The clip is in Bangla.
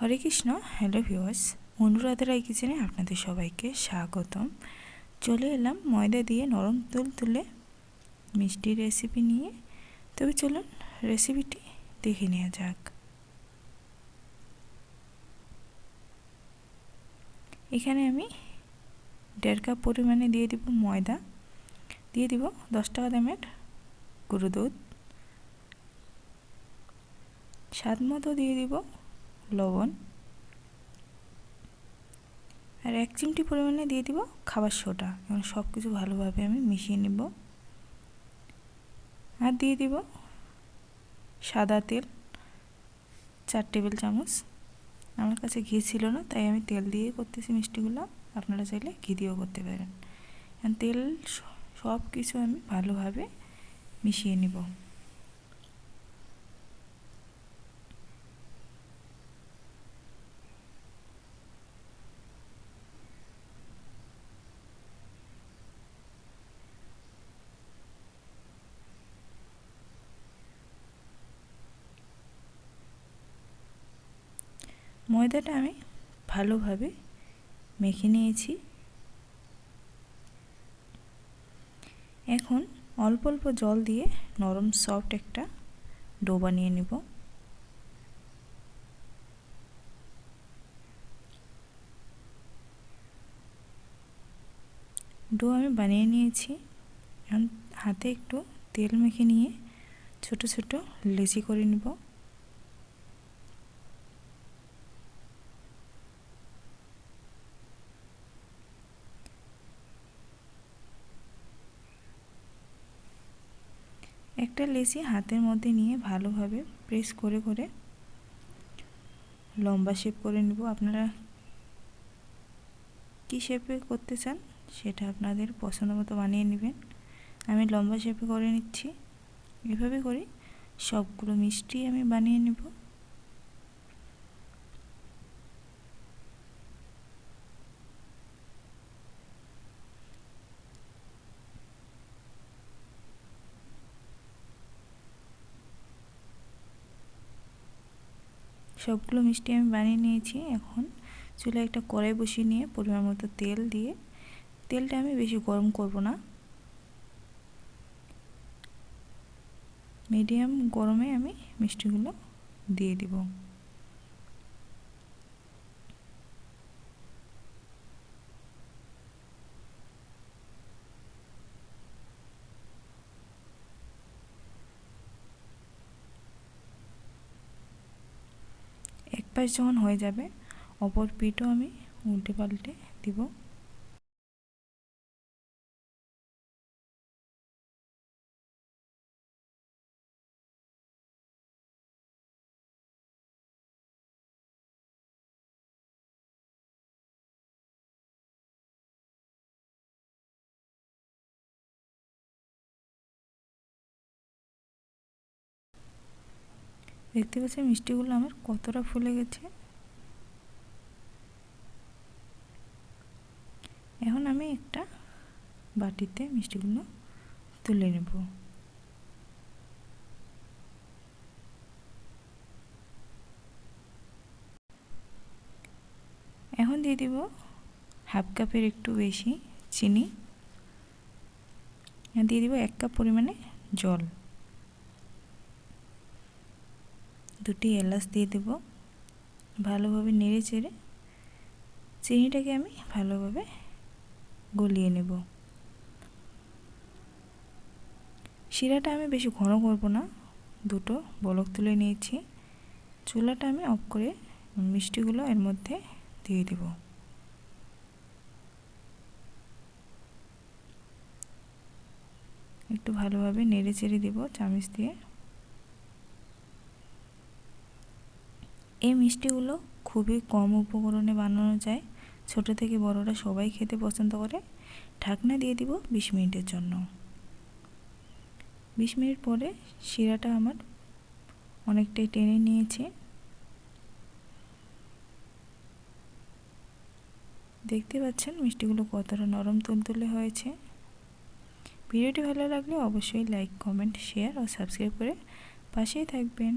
হরে কৃষ্ণ, হ্যালো ভিওয়ার্স অনুরাধা রায় কিচেনে আপনাদের সবাইকে স্বাগতম। চলে এলাম ময়দা দিয়ে নরম তুল তুলে মিষ্টি রেসিপি নিয়ে। তবে চলুন রেসিপিটি দেখে নেওয়া যাক। এখানে আমি দেড় কাপ পরিমাণে দিয়ে দিব ময়দা। দিয়ে দিব দশ টাকা দামের গুঁড়ো দুধ। স্বাদ মতো দিয়ে দিব লবণ। আর এক চিমটি পরিমাণে দিয়ে দিব খাবার সোডা। এবং সব কিছু ভালোভাবে আমি মিশিয়ে নেব। আর দিয়ে দিব সাদা তেল, চার টেবিল চামচ। আমার কাছে ঘি ছিল না, তাই আমি তেল দিয়ে করতেছি মিষ্টিগুলো। আপনারা চাইলে ঘি দিয়েও করতে পারেন। তেল সব কিছু আমি ভালোভাবে মিশিয়ে নেব। ময়দাটা আমি ভালোভাবে মেখে নিয়েছি। এখন অল্প অল্প জল দিয়ে নরম সফট একটা ডো বানিয়ে নেব। ডো আমি বানিয়ে নিয়েছি। এখন হাতে একটু তেল মেখে নিয়ে ছোট ছোট লেচি করে নেব। একটা লেচি হাতের মধ্যে নিয়ে ভালোভাবে প্রেস করে করে লম্বা শেপ করে নেব। আপনারা কী শেপে করতে চান সেটা আপনাদের পছন্দ মতো বানিয়ে নেবেন। আমি লম্বা শেপে করে নিচ্ছি। এভাবে করে সবগুলো মিষ্টি আমি বানিয়ে নেব। সবগুলো মিষ্টি আমি বানিয়ে নিয়েছি। এখন চুলে একটা কড়াই বসিয়ে নিয়ে পরিমাণ মতো তেল দিয়ে, তেলটা আমি বেশি গরম করব না। মিডিয়াম গরমে আমি মিষ্টিগুলো দিয়ে দিব এক পাশ যখন হয়ে যাবে। অপর পিঠও আমি উল্টে পাল্টে দিব। দেখতে পাচ্ছি মিষ্টিগুলো আমার কতটা ফুলে গেছে। এখন আমি একটা বাটিতে মিষ্টিগুলো তুলে নেব। এখন দিয়ে দিব হাফ কাপের একটু বেশি চিনি। দিয়ে দিব এক কাপ পরিমাণে জল। দুটি এলাচ দিয়ে দেব। ভালোভাবে নেড়ে চেড়ে চিনিটাকে আমি ভালোভাবে গলিয়ে নেব। শিরাটা আমি বেশি ঘন করব না, দুটো বলক তুলে নিয়েছি। চুলাটা আমি অফ করে মিষ্টিগুলো এর মধ্যে দিয়ে দেব। একটু ভালোভাবে নেড়ে চেড়ে দেবো চামচ দিয়ে। এই মিষ্টিগুলো খুবই কম উপকরণে বানানো যায়। ছোট থেকে বড়রা সবাই খেতে পছন্দ করে। ঢাকনা দিয়ে দিব বিশ মিনিটের জন্য। বিশ মিনিট পরে শিরাটা আমার অনেকটাই টেনে নিয়েছে। দেখতে পাচ্ছেন মিষ্টিগুলো কতটা নরম তুলতুলে হয়েছে। ভিডিওটি ভালো লাগলে অবশ্যই লাইক, কমেন্ট, শেয়ার ও সাবস্ক্রাইব করে পাশেই থাকবেন।